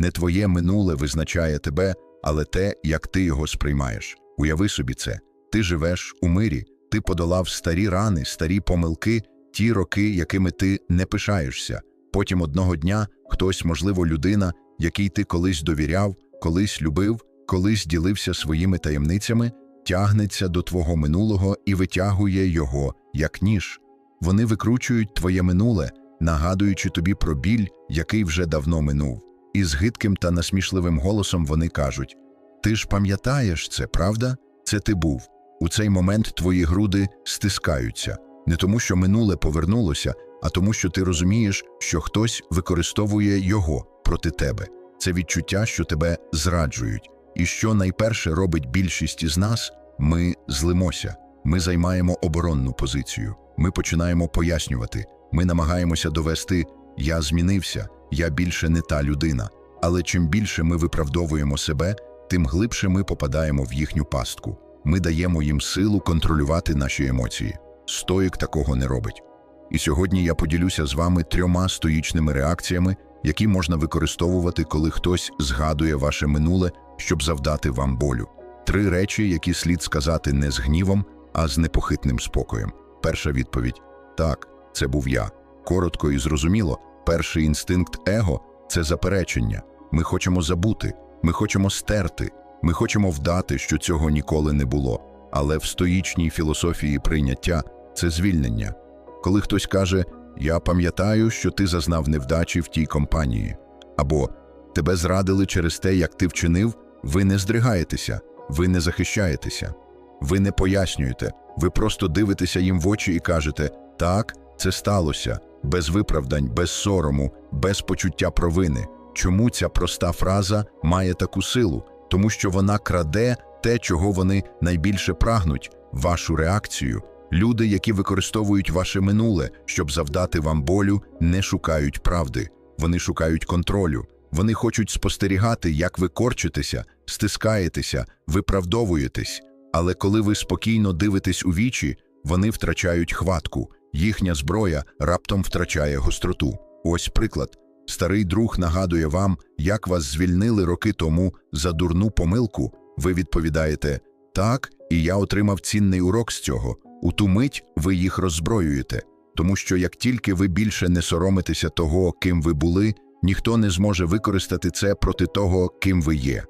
Не твоє минуле визначає тебе, але те, як ти його сприймаєш. Уяви собі це. Ти живеш у мирі, ти подолав старі рани, старі помилки, ті роки, якими ти не пишаєшся. Потім одного дня хтось, можливо, людина, якій ти колись довіряв, колись любив, колись ділився своїми таємницями, тягнеться до твого минулого і витягує його, як ніж. Вони викручують твоє минуле, нагадуючи тобі про біль, який вже давно минув. І з гидким та насмішливим голосом вони кажуть: Ти ж пам'ятаєш це, правда? Це ти був. У цей момент твої груди стискаються не тому, що минуле повернулося, а тому, що ти розумієш, що хтось використовує його проти тебе. Це відчуття, що тебе зраджують. І що найперше робить більшість із нас, ми злимося, ми займаємо оборонну позицію, ми починаємо пояснювати, ми намагаємося довести я змінився, я більше не та людина. Але чим більше ми виправдовуємо себе, тим глибше ми попадаємо в їхню пастку. Ми даємо їм силу контролювати наші емоції. Стоїк такого не робить. І сьогодні я поділюся з вами трьома стоїчними реакціями, які можна використовувати, коли хтось згадує ваше минуле, щоб завдати вам болю. Три речі, які слід сказати не з гнівом, а з непохитним спокоєм. Перша відповідь так, це був я. Коротко і зрозуміло, перший інстинкт его це заперечення. Ми хочемо забути, ми хочемо стерти, ми хочемо вдати, що цього ніколи не було. Але в стоїчній філософії прийняття це звільнення. Коли хтось каже Я пам'ятаю, що ти зазнав невдачі в тій компанії, або тебе зрадили через те, як ти вчинив, ви не здригаєтеся, ви не захищаєтеся, ви не пояснюєте, ви просто дивитеся їм в очі і кажете Так, це сталося, без виправдань, без сорому, без почуття провини. Чому ця проста фраза має таку силу? Тому що вона краде те, чого вони найбільше прагнуть, вашу реакцію. Люди, які використовують ваше минуле, щоб завдати вам болю, не шукають правди, вони шукають контролю. Вони хочуть спостерігати, як ви корчитеся, стискаєтеся, виправдовуєтесь. Але коли ви спокійно дивитесь у вічі, вони втрачають хватку, їхня зброя раптом втрачає гостроту. Ось приклад. Старий друг нагадує вам, як вас звільнили роки тому за дурну помилку. Ви відповідаєте так, і я отримав цінний урок з цього. У ту мить ви їх роззброюєте, тому що як тільки ви більше не соромитеся того, ким ви були, ніхто не зможе використати це проти того, ким ви є.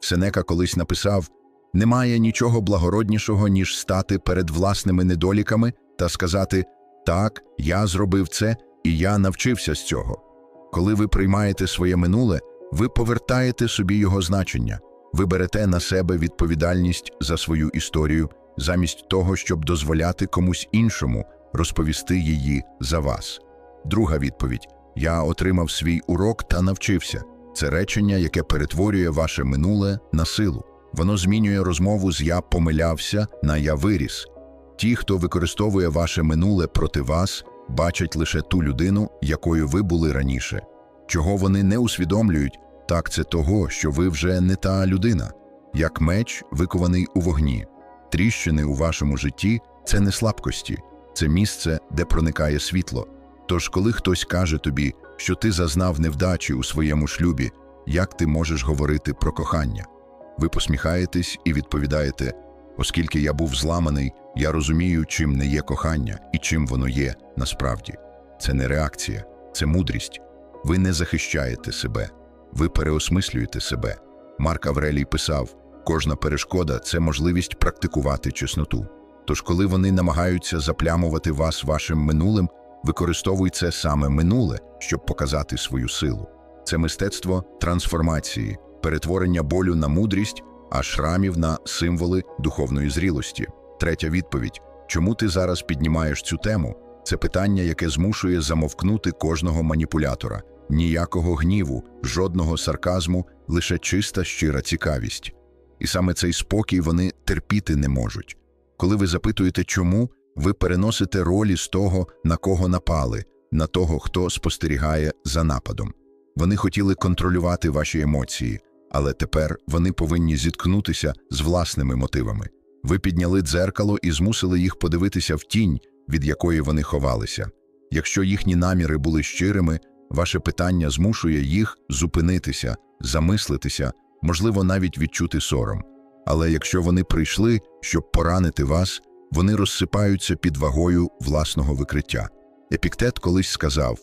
Сенека колись написав немає нічого благороднішого, ніж стати перед власними недоліками та сказати так, я зробив це, і я навчився з цього. Коли ви приймаєте своє минуле, ви повертаєте собі його значення, ви берете на себе відповідальність за свою історію, замість того, щоб дозволяти комусь іншому розповісти її за вас. Друга відповідь: Я отримав свій урок та навчився. Це речення, яке перетворює ваше минуле на силу. Воно змінює розмову з я помилявся на я виріс. Ті, хто використовує ваше минуле проти вас, бачать лише ту людину, якою ви були раніше. Чого вони не усвідомлюють, так це того, що ви вже не та людина, як меч, викований у вогні. Тріщини у вашому житті це не слабкості, це місце, де проникає світло. Тож, коли хтось каже тобі, що ти зазнав невдачі у своєму шлюбі, як ти можеш говорити про кохання? Ви посміхаєтесь і відповідаєте: оскільки я був зламаний, я розумію, чим не є кохання і чим воно є насправді. Це не реакція, це мудрість. Ви не захищаєте себе, ви переосмислюєте себе. Марк Аврелій писав: кожна перешкода це можливість практикувати чесноту. Тож, коли вони намагаються заплямувати вас вашим минулим, використовуй це саме минуле, щоб показати свою силу. Це мистецтво трансформації, перетворення болю на мудрість, а шрамів на символи духовної зрілості. Третя відповідь: чому ти зараз піднімаєш цю тему? Це питання, яке змушує замовкнути кожного маніпулятора. Ніякого гніву, жодного сарказму, лише чиста щира цікавість. І саме цей спокій вони терпіти не можуть. Коли ви запитуєте, чому, ви переносите ролі з того, на кого напали, на того, хто спостерігає за нападом. Вони хотіли контролювати ваші емоції, але тепер вони повинні зіткнутися з власними мотивами. Ви підняли дзеркало і змусили їх подивитися в тінь, від якої вони ховалися. Якщо їхні наміри були щирими, ваше питання змушує їх зупинитися, замислитися, можливо, навіть відчути сором. Але якщо вони прийшли, щоб поранити вас, вони розсипаються під вагою власного викриття. Епіктет колись сказав: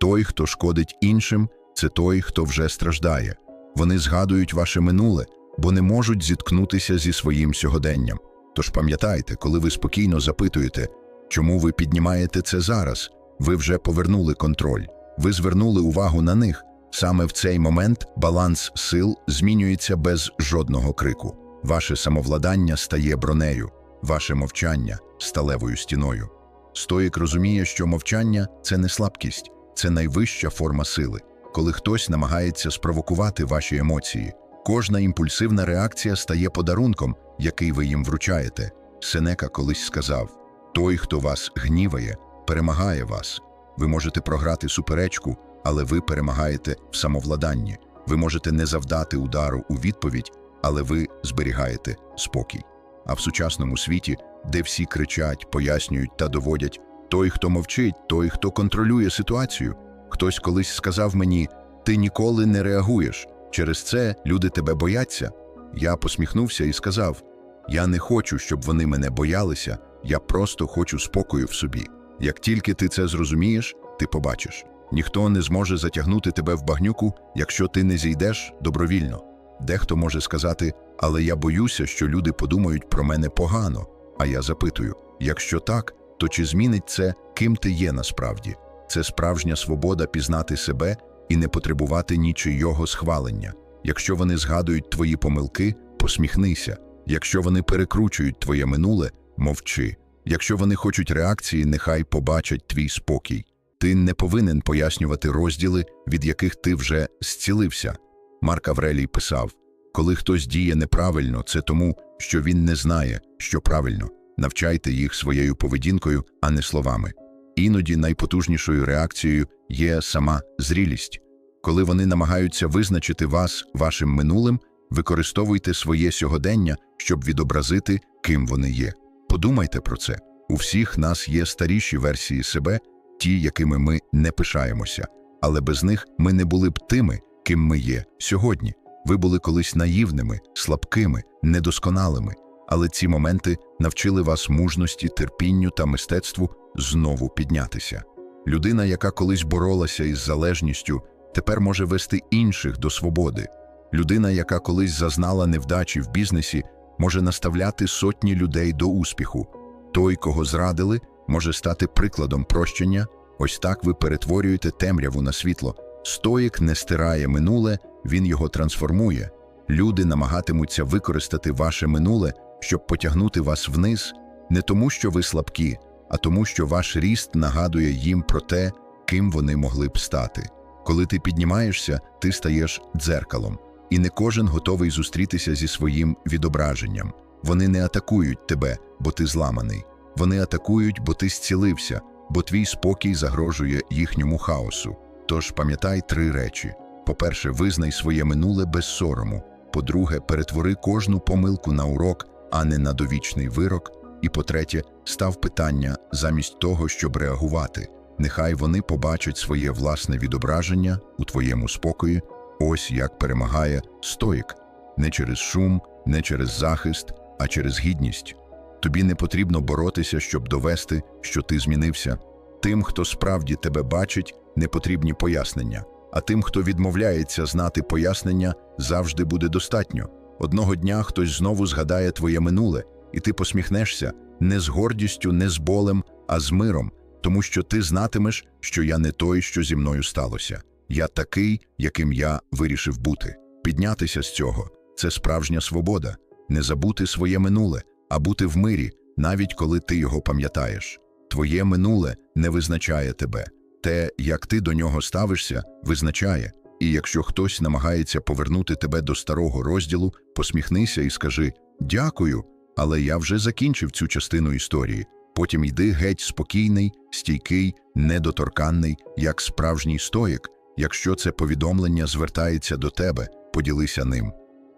той, хто шкодить іншим, це той, хто вже страждає. Вони згадують ваше минуле, бо не можуть зіткнутися зі своїм сьогоденням. Тож пам'ятайте, коли ви спокійно запитуєте, чому ви піднімаєте це зараз, ви вже повернули контроль, ви звернули увагу на них. Саме в цей момент баланс сил змінюється без жодного крику. Ваше самовладання стає бронею, ваше мовчання сталевою стіною. Стоїк розуміє, що мовчання це не слабкість, це найвища форма сили. Коли хтось намагається спровокувати ваші емоції, кожна імпульсивна реакція стає подарунком, який ви їм вручаєте. Сенека колись сказав: той, хто вас гніває, перемагає вас. Ви можете програти суперечку, але ви перемагаєте в самовладанні. Ви можете не завдати удару у відповідь, але ви зберігаєте спокій. А в сучасному світі, де всі кричать, пояснюють та доводять, той, хто мовчить, той, хто контролює ситуацію. Хтось колись сказав мені: ти ніколи не реагуєш. Через це люди тебе бояться. Я посміхнувся і сказав: Я не хочу, щоб вони мене боялися, я просто хочу спокою в собі. Як тільки ти це зрозумієш, ти побачиш. Ніхто не зможе затягнути тебе в багнюку, якщо ти не зійдеш добровільно. Дехто може сказати, але я боюся, що люди подумають про мене погано. А я запитую: якщо так, то чи змінить це, ким ти є насправді? Це справжня свобода пізнати себе і не потребувати нічийого схвалення. Якщо вони згадують твої помилки, посміхнися. Якщо вони перекручують твоє минуле, мовчи. Якщо вони хочуть реакції, нехай побачать твій спокій. Ти не повинен пояснювати розділи, від яких ти вже зцілився. Марк Аврелій писав: коли хтось діє неправильно, це тому, що він не знає, що правильно. Навчайте їх своєю поведінкою, а не словами. Іноді найпотужнішою реакцією є сама зрілість. Коли вони намагаються визначити вас вашим минулим, використовуйте своє сьогодення, щоб відобразити, ким вони є. Подумайте про це. У всіх нас є старіші версії себе, ті, якими ми не пишаємося, але без них ми не були б тими, ким ми є сьогодні. Ви були колись наївними, слабкими, недосконалими, але ці моменти навчили вас мужності, терпінню та мистецтву знову піднятися. Людина, яка колись боролася із залежністю, тепер може вести інших до свободи. Людина, яка колись зазнала невдачі в бізнесі, може наставляти сотні людей до успіху. Той, кого зрадили, може стати прикладом прощення. Ось так ви перетворюєте темряву на світло. Стоїк не стирає минуле, він його трансформує. Люди намагатимуться використати ваше минуле, щоб потягнути вас вниз, не тому, що ви слабкі, а тому, що ваш ріст нагадує їм про те, ким вони могли б стати. Коли ти піднімаєшся, ти стаєш дзеркалом, і не кожен готовий зустрітися зі своїм відображенням. Вони не атакують тебе, бо ти зламаний. Вони атакують, бо ти зцілився, бо твій спокій загрожує їхньому хаосу. Тож пам'ятай три речі: по-перше, визнай своє минуле без сорому. По-друге, перетвори кожну помилку на урок, а не на довічний вирок. І по-третє, став питання замість того, щоб реагувати. Нехай вони побачать своє власне відображення у твоєму спокої. Ось як перемагає стоїк не через шум, не через захист, а через гідність. Тобі не потрібно боротися, щоб довести, що ти змінився. Тим, хто справді тебе бачить, не потрібні пояснення, а тим, хто відмовляється знати пояснення, завжди буде достатньо. Одного дня хтось знову згадає твоє минуле, і ти посміхнешся не з гордістю, не з болем, а з миром, тому що ти знатимеш, що я не той, що зі мною сталося. Я такий, яким я вирішив бути. Піднятися з цього це справжня свобода, не забути своє минуле, а бути в мирі, навіть коли ти його пам'ятаєш. Твоє минуле не визначає тебе. Те, як ти до нього ставишся, визначає. І якщо хтось намагається повернути тебе до старого розділу, посміхнися і скажи дякую, але я вже закінчив цю частину історії. Потім йди геть спокійний, стійкий, недоторканний, як справжній стоїк. Якщо це повідомлення звертається до тебе, поділися ним.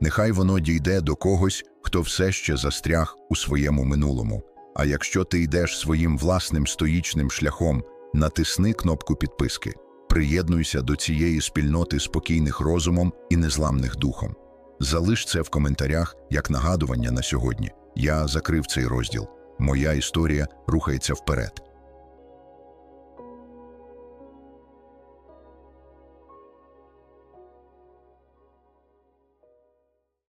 Нехай воно дійде до когось, хто все ще застряг у своєму минулому. А якщо ти йдеш своїм власним стоїчним шляхом, натисни кнопку підписки. Приєднуйся до цієї спільноти спокійних розумом і незламних духом. Залиш це в коментарях як нагадування на сьогодні. Я закрив цей розділ. Моя історія рухається вперед.